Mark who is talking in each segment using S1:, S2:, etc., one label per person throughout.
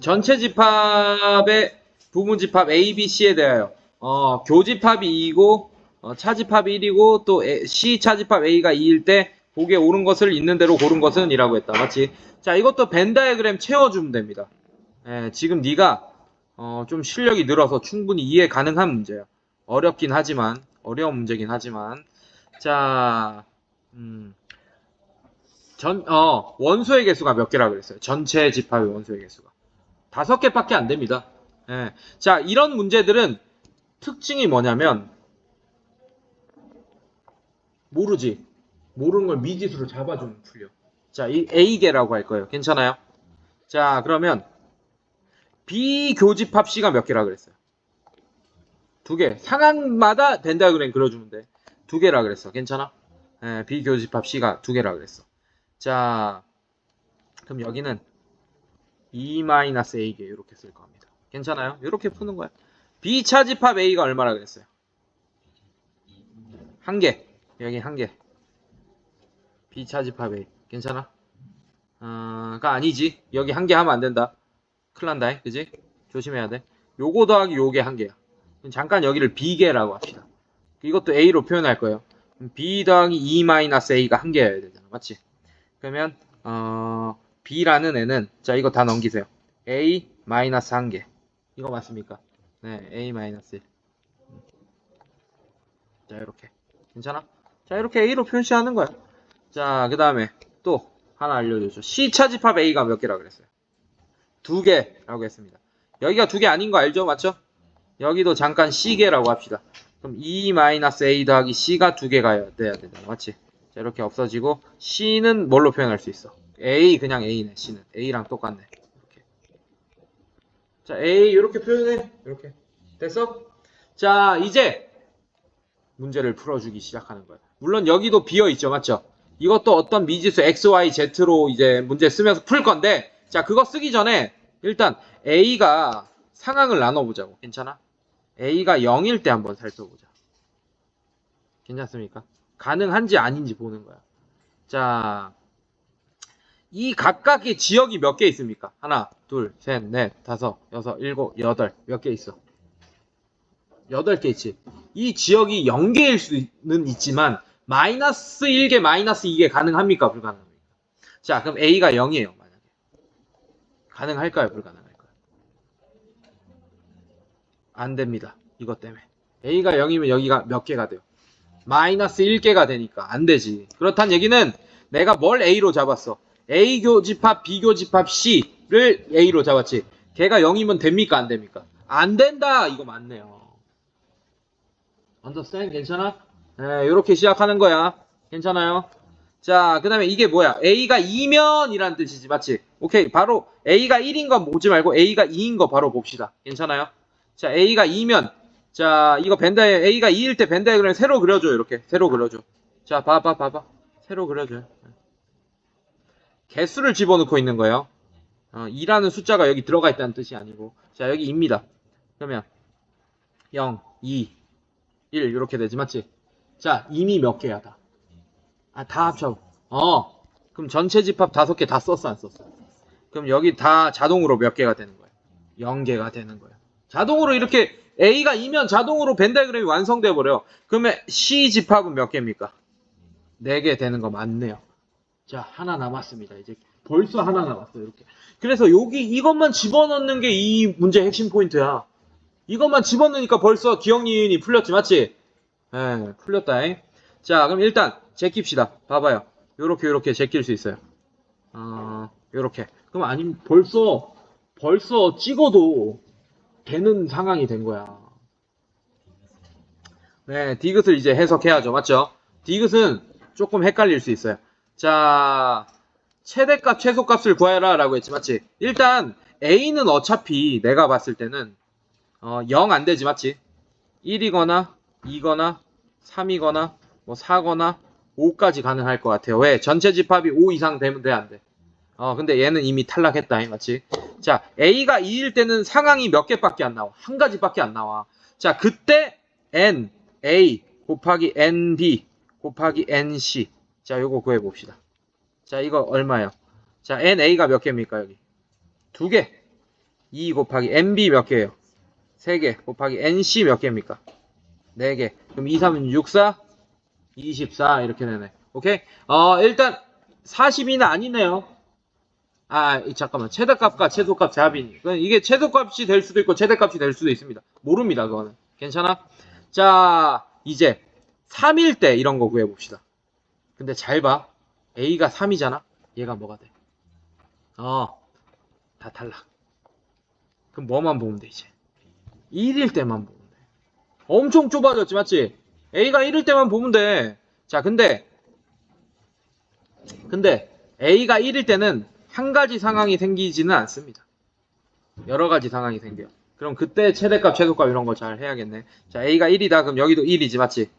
S1: 전체 집합의 부분 집합 A, B, C에 대하여 어, 교집합이 2이고 어, 차집합이 1이고 또 A- C 차집합 A가 2일 때 보기에 옳은 것을 있는 대로 고른 것은 이라고 했다. 맞지? 자, 이것도 벤 다이어그램 채워주면 됩니다. 예, 지금 네가 어, 좀 실력이 늘어서 충분히 이해 가능한 문제야. 어렵긴 하지만 어려운 문제긴 하지만 자, 음, 전, 어, 원소의 개수가 몇 개라 그랬어요? 전체 집합의 원소의 개수가. 다섯 개밖에 안 됩니다. 예. 자, 이런 문제들은 특징이 뭐냐면, 모르지. 모르는 걸 미지수로 잡아주면 풀려. 자, 이 A개라고 할 거예요. 괜찮아요? 자, 그러면, 비교집합 C가 몇 개라 그랬어요? 두 개. 상황마다 벤다그램 그려주면 돼. 두 개라 그랬어. 괜찮아? 예, 비교집합 C가 두 개라 그랬어. 자, 그럼 여기는 2-A개 이렇게 쓸 겁니다. 괜찮아요? 이렇게 푸는 거야. B차 집합 A가 얼마나 그랬어요? 한 개. 여기 한 개. B차 집합 A. 괜찮아? 어, 가 아니지. 여기 한 개 하면 안 된다. 큰일 난다. 그지? 조심해야 돼. 요거 더하기 요게 한 개야. 잠깐 여기를 B개라고 합시다. 이것도 A로 표현할 거예요. B 더하기 2-A가 한 개여야 되잖아. 맞지? 그러면 어, B라는 애는 자 이거 다 넘기세요. A 마이너스 한 개. 이거 맞습니까? 네, A 마이너스 1. 자 이렇게 괜찮아? 자 이렇게 A로 표시하는 거야. 자 그 다음에 또 하나 알려주죠. C 차집합 A가 몇 개라 그랬어요? 두 개라고 했습니다. 여기가 두 개 아닌 거 알죠? 맞죠? 여기도 잠깐 C개라고 합시다. 그럼 2 마이너스 A 더하기 C가 두 개가 돼야 되잖아. 맞지? 자, 이렇게 없어지고 C는 뭘로 표현할 수 있어? A 그냥 A네. C는 A랑 똑같네. 이렇게. 자, A 이렇게 표현해. 이렇게. 됐어? 자, 이제 문제를 풀어주기 시작하는 거야. 물론 여기도 비어 있죠, 맞죠? 이것도 어떤 미지수 x, y, z로 이제 문제 쓰면서 풀 건데, 자, 그거 쓰기 전에 일단 A가 상황을 나눠보자고. 괜찮아? A가 0일 때 한번 살펴보자. 괜찮습니까? 가능한지 아닌지 보는 거야. 자, 이 각각의 지역이 몇 개 있습니까? 하나, 둘, 셋, 넷, 다섯, 여섯, 일곱, 여덟. 몇 개 있어? 여덟 개 있지. 이 지역이 0개일 수는 있지만, 마이너스 1개, 마이너스 2개 가능합니까? 불가능합니까? 자, 그럼 A가 0이에요, 만약에. 가능할까요? 불가능할까요? 안 됩니다. 이것 때문에. A가 0이면 여기가 몇 개가 돼요? 마이너스 1개가 되니까 안 되지. 그렇단 얘기는 내가 뭘 A로 잡았어? A 교 집합, B 교 집합 C를 A로 잡았지. 걔가 0이면 됩니까? 안 됩니까? 안 된다! 이거 맞네요. understand? 괜찮아? 네, 이렇게 시작하는 거야. 괜찮아요? 자, 그 다음에 이게 뭐야? A가 2면이라는 뜻이지, 맞지? 오케이, 바로 A가 1인 거 보지 말고 A가 2인 거 바로 봅시다. 괜찮아요? 자, A가 2면, 자, 이거 벤다에 A가 2일 때 벤 다이그램 새로 그려줘요, 이렇게. 새로 그려줘. 자, 봐봐, 봐봐. 새로 그려줘요. 개수를 집어넣고 있는 거예요. 어, 2라는 숫자가 여기 들어가 있다는 뜻이 아니고. 자, 여기 2입니다. 그러면 0, 2, 1 이렇게 되지, 맞지? 자, 이미 몇 개야, 다? 아, 다 합쳐. 어. 그럼 전체 집합 다섯 개 다 썼어, 안 썼어? 그럼 여기 다 자동으로 몇 개가 되는 거야? 0개가 되는 거야. 자동으로 이렇게 A가 2면 자동으로 벤다이그램이 완성돼 버려. 그러면 C 집합은 몇 개입니까? 4개 되는 거 맞네요. 자, 하나 남았습니다. 이제 벌써 하나 남았어요. 이렇게. 그래서 여기 이것만 집어넣는 게 이 문제의 핵심 포인트야. 이것만 집어넣으니까 벌써 기억 니은이 풀렸지, 맞지? 예, 풀렸다. 잉? 자, 그럼 일단 제낍시다. 봐봐요. 요렇게 요렇게 제낄 수 있어요. 어, 요렇게. 그럼 아니 벌써 벌써 찍어도 되는 상황이 된 거야. 네, 디귿을 이제 해석해야죠. 맞죠? 디귿은 조금 헷갈릴 수 있어요. 자, 최대값, 최소값을 구해라 라고 했지. 맞지? 일단 A는 어차피 내가 봤을 때는 어, 0 안 되지. 맞지? 1이거나 2거나 3이거나 뭐 4거나 5까지 가능할 것 같아요. 왜? 전체 집합이 5 이상 되면 돼, 안 돼? 어, 근데 얘는 이미 탈락했다. 맞지? 자, A가 2일 때는 상황이 몇 개밖에 안 나와. 한 가지밖에 안 나와. 자, 그때 N, A 곱하기 NB 곱하기 NC. 자, 요거 구해 봅시다. 자, 이거 얼마예요? 자, NA가 몇 개입니까, 여기? 두 개. 2 곱하기 nb 몇 개예요? 3개 곱하기 nc 몇 개입니까? 4개. 그럼 2, 3, 6, 4, 24 이렇게 되네. 오케이? 어, 일단 40이는 아니네요. 아, 이, 잠깐만. 최대값과 최소값. 그건 이게 최소값이 될 수도 있고 최대값이 될 수도 있습니다. 모릅니다, 그거는. 괜찮아? 자, 이제 3일 때 이런 거 구해 봅시다. 근데 잘 봐. A가 3이잖아? 얘가 뭐가 돼? 어, 다 탈락. 그럼 뭐만 보면 돼, 이제? 1일 때만 보면 돼. 엄청 좁아졌지, 맞지? A가 1일 때만 보면 돼. 자, 근데, 근데, A가 1일 때는 한 가지 상황이 생기지는 않습니다. 여러 가지 상황이 생겨요. 그럼 그때 최대값, 최소값 이런 거 잘 해야겠네. 자, A가 1이다. 그럼 여기도 1이지, 맞지?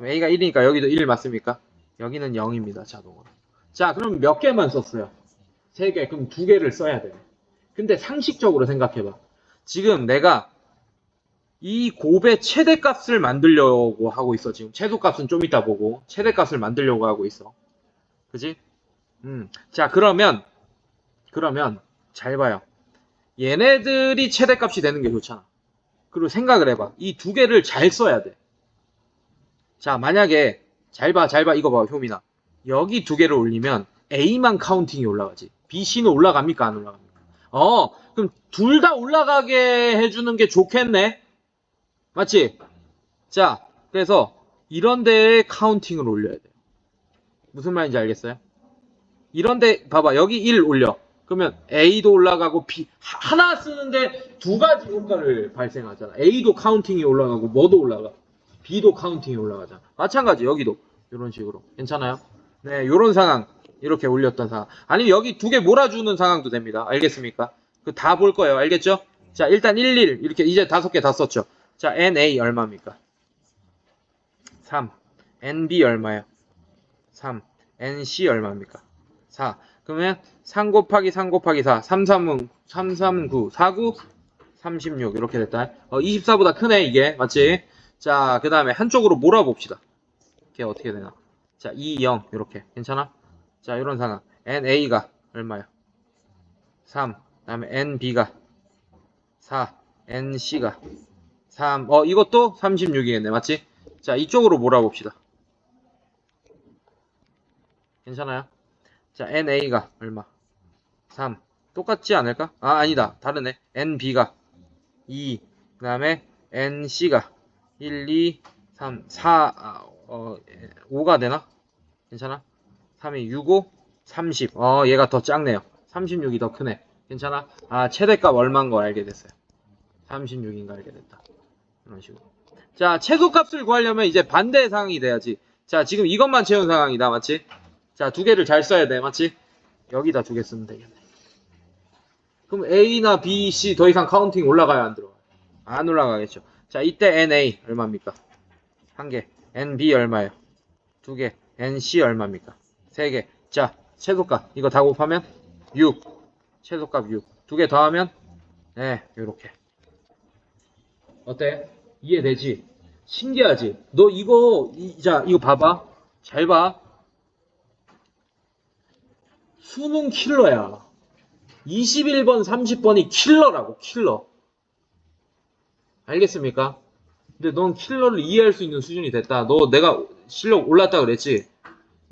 S1: A가 1이니까 여기도 1 맞습니까? 여기는 0입니다, 자동으로. 자, 그럼 몇 개만 썼어요? 3개. 그럼 2개를 써야 돼. 근데 상식적으로 생각해봐. 지금 내가 이 곱의 최대값을 만들려고 하고 있어. 지금 최소값은 좀 이따 보고 최대값을 만들려고 하고 있어. 그지? 음. 자, 그러면 그러면 잘 봐요. 얘네들이 최대값이 되는 게 좋잖아. 그리고 생각을 해봐. 이 두 개를 잘 써야 돼. 자, 만약에 잘 봐, 잘 봐. 이거 봐, 효민아. 여기 두 개를 올리면 A만 카운팅이 올라가지. B, C는 올라갑니까? 안 올라갑니까? 어, 그럼 둘 다 올라가게 해주는 게 좋겠네? 맞지? 자, 그래서 이런 데에 카운팅을 올려야 돼요. 무슨 말인지 알겠어요? 이런 데, 봐봐. 여기 1 올려. 그러면 A도 올라가고 B, 하- 하나 쓰는데 두 가지 효과를 발생하잖아. A도 카운팅이 올라가고 뭐도 올라가. B도 카운팅이 올라가잖아. 마찬가지 여기도 이런 식으로. 괜찮아요? 네, 요런 상황. 이렇게 올렸던 상황. 아니면 여기 두 개 몰아주는 상황도 됩니다. 알겠습니까? 그 다 볼 거예요. 알겠죠? 자, 일단 11 이렇게 이제 다섯 개 다 썼죠. 자, NA 얼마입니까? 3. NB 얼마예요? 3. NC 얼마입니까? 4. 그러면 3 곱하기 3 곱하기 4. 3, 3은 3, 3, 9. 4, 9, 36. 이렇게 됐다. 어, 24보다 크네, 이게. 맞지? 자, 그 다음에 한쪽으로 몰아봅시다. 이게 어떻게 되나? 자, 2, 0. 이렇게. 괜찮아? 자, 이런 상황. NA가 얼마야? 3. 그 다음에 NB가 4. NC가 3. 어, 이것도 36이겠네. 맞지? 자, 이쪽으로 몰아봅시다. 괜찮아요? 자, NA가 얼마? 3. 똑같지 않을까? 아, 아니다. 다르네. NB가 2. 그 다음에 NC가 1, 2, 3, 4, 아, 어, 5가 되나? 괜찮아? 3이 6, 5, 30. 어, 얘가 더 작네요. 36이 더 크네. 괜찮아? 아, 최대값 얼마인 걸 알게 됐어요. 36인 가 알게 됐다. 이런 식으로. 자, 최소값을 구하려면 이제 반대 상황이 돼야지. 자, 지금 이것만 채운 상황이다. 맞지? 자, 두 개를 잘 써야 돼. 맞지? 여기다 두 개 쓰면 되겠네. 그럼 A나 B, C 더 이상 카운팅 올라가요? 안 들어가요? 안 올라가겠죠. 자, 이때 NA 얼마입니까? 한 개. NB 얼마예요? 두 개. NC 얼마입니까? 세 개. 자, 최소값. 이거 다 곱하면 6. 최소값 6. 두 개 더하면 네, 요렇게. 어때? 이해되지? 신기하지? 너 이거 이, 자, 이거 봐봐. 잘 봐. 수능 킬러야. 21번, 30번이 킬러라고, 킬러. 알겠습니까? 근데 넌 킬러를 이해할 수 있는 수준이 됐다. 너 내가 실력 올랐다 그랬지?